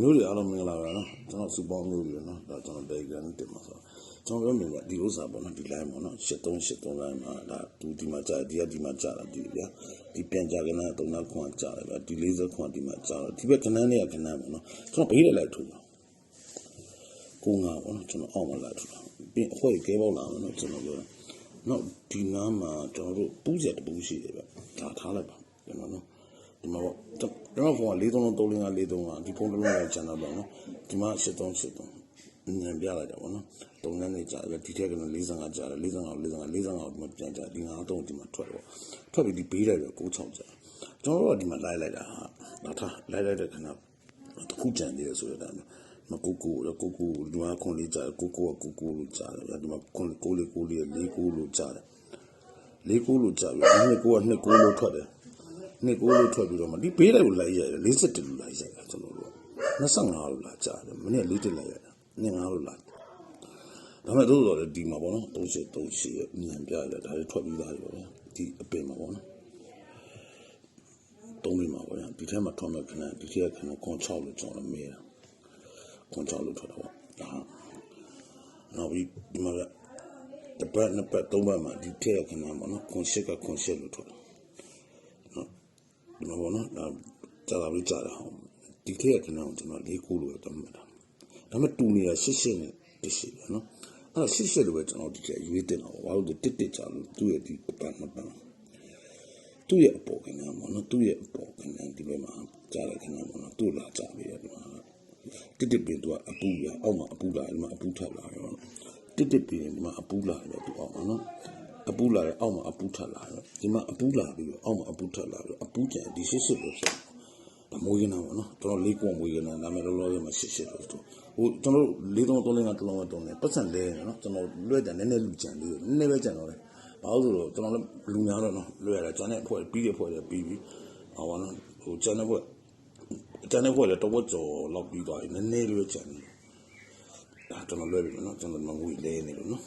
မျိုးတွေအားလုံးမင်္ဂလာပါနော်ကျွန်တော်စူပေါင်းမျိုးတွေနော်ဒါကျွန်တော်ဒေဂရန်တင်မှာဆိုကျွန်တော်ပြောမိပါဒီဥစ္စာပေါ့နော်ဒီ line ပေါ့နော်8383 line မှာဒါသူဒီမှာကြာဒီကဒီမှာကြာတာဒီဗျာဒီပြန်ကြာကနသုံးနာခွန်ကြာတယ်ဗျာဒီ40ခွန်ဒီမှာကြာတော့ဒီဘက်ခဏနဲ့ခဏပေါ့နော်ကျွန်တော်ဘေးလိုက်လိုက်ထူတာကိုငါပေါ့နော်ကျွန်တော်အောက်မှာလာထူတာပြင်အခွေကဲပေါက်လာမယ်နော်ကျွန်တော်ပြောနော်ဒီနားမှာကျွန်တော်တို့ပူးချက်တပူးရှိတယ်ဗျဒါထားလိုက်ပါကျွန်တော်နော် ဒီမှာပေါ့ကျွန်တော်ဖုန်းက4335 43ဒီဖုန်းတစ်လုံးရဲ့ channel ပေါ့နော်ဒီမှာ8383ညံပြလိုက်တာပေါ့နော်တုံးနေကြာတယ်ဒီထက်က45ကြာတယ်45 45 45ဒီမှာပြန်ကြာဒီ53ဒီမှာထွက်တော့ထွက်ပြီးဒီဘေးလိုက်တော့96ကြာကျွန်တော်တို့ကဒီမှာလိုက်လိုက်တာဟာဒါထားလိုက်လိုက်တဲ့ခဏတစ်ခုကြံသေးတယ်ဆိုတော့မကူကူကူကူဒီမှာခွန်လေးကြာကူကူကူကူလို့ကြာတယ်ဒီမှာခွန်ကိုလေးကိုလေးလေးကိုလို့ကြာတယ်လေးကိုလို့ကြာပြီနှစ်ကိုကနှစ်ကိုလို့ထွက်တယ် နှစ်ကိုလို့ထွက်ပြီးတော့မှဒီဘေးလိုက်ကိုလိုက်ရတယ်47လို့လိုက်ရတယ်ကျွန်တော်တို့25လို့လာကြတယ်မနေ့4တက်လိုက်ရတယ်နေ့9လို့လာဒါပေမဲ့တို့တော့ဒီမှာပေါ့နော်38 38ရဲ့ညံပြရတယ်ဒါတွေထွက်ပြီးသားတွေပေါ့ဗျာဒီအပင်မှာပေါ့နော်တုံးမိမှာပေါ့ဗျာဒီထဲမှာထွက်မဲ့ခဏဒီထဲကခဏခွန်6လို့ကျွန်တော်မေးတာခွန်6လို့ထွက်တော့ဒါနောက်ပြီးဒီမှာတပတ်နှစ်ပတ်သုံးပတ်မှာဒီထဲကခဏပေါ့နော်ခွန်8ကခွန်8လို့ထွက်တ ယ်ဒီမှာပေါ့နော်ဒါကြာတာပြီးကြာတာဟောဒီခေတ်ကကျွန်တော်ကျွန်တော်လေးခုလို့တတ်မှတ်တာဒါပေမဲ့တူနေတာရှစ်ရှစ်နဲ့တရှိတယ်နော်အဲ့တော့ရှစ်ရှစ်လို့ပဲကျွန်တော်ဒီခေတ်ရွေးတင်တော့ဘာလို့လဲတစ်တစ်ကြာလို့သူ့ရဲ့ဒီပပနှစ်ပန်းသူ့ရဲ့အပေါ်ကနန်းပေါ့နော်သူ့ရဲ့အပေါ်ကနန်းဒီဘက်မှာကြာတဲ့ခဏပေါ့နော်သူ့လာကြာပြီးတယ်ဒီမှာတစ်တစ်ပင်သူကအပူရအောက်မှာအပူလာဒီမှာအပူထပ်လာရောတစ်တစ်ပင်ဒီမှာအပူလာတယ်သူအောက်မှာနော် အပူလာတယ်အောက်မှာအပူထက်လာတယ်ဒီမှာအပူလာပြီးတော့အောက်မှာအပူထက်လာပြီးတော့အပူကျန်ဒီရှစ်ရှစ်လို့ဆိုတော့မွေးကနာပေါ့နော်ကျွန်တော်လေးကွန်မွေးကနာနာမည်လောလောရမှာရှစ်ရှစ်လို့ဆိုဟိုကျွန်တော်လေးသုံးသုံးလေးကတလုံးဝတုံးတယ်ပတ်စံလဲနေနော်ကျွန်တော်လွှဲတယ်နည်းနည်းလူကြံလေးနည်းနည်းပဲကြံတော့တယ်ဘာလို့ဆိုတော့ကျွန်တော်လည်းလူများတော့နော်လွှဲရတယ်ကျန်တဲ့အဖွဲ့ပြီးတဲ့အဖွဲ့လည်းပြီးပြီးဟောပါနော်ဟိုကျန်တဲ့အဖွဲ့ကျန်တဲ့အဖွဲ့လည်းတော့ဝတ်ကြော်လောက်ပြီးသွားပြီနည်းနည်းလေးပဲကြံတယ်ဒါကျွန်တော်လွှဲပြီနော်ကျွန်တော်မငွေလဲနေလို့နော်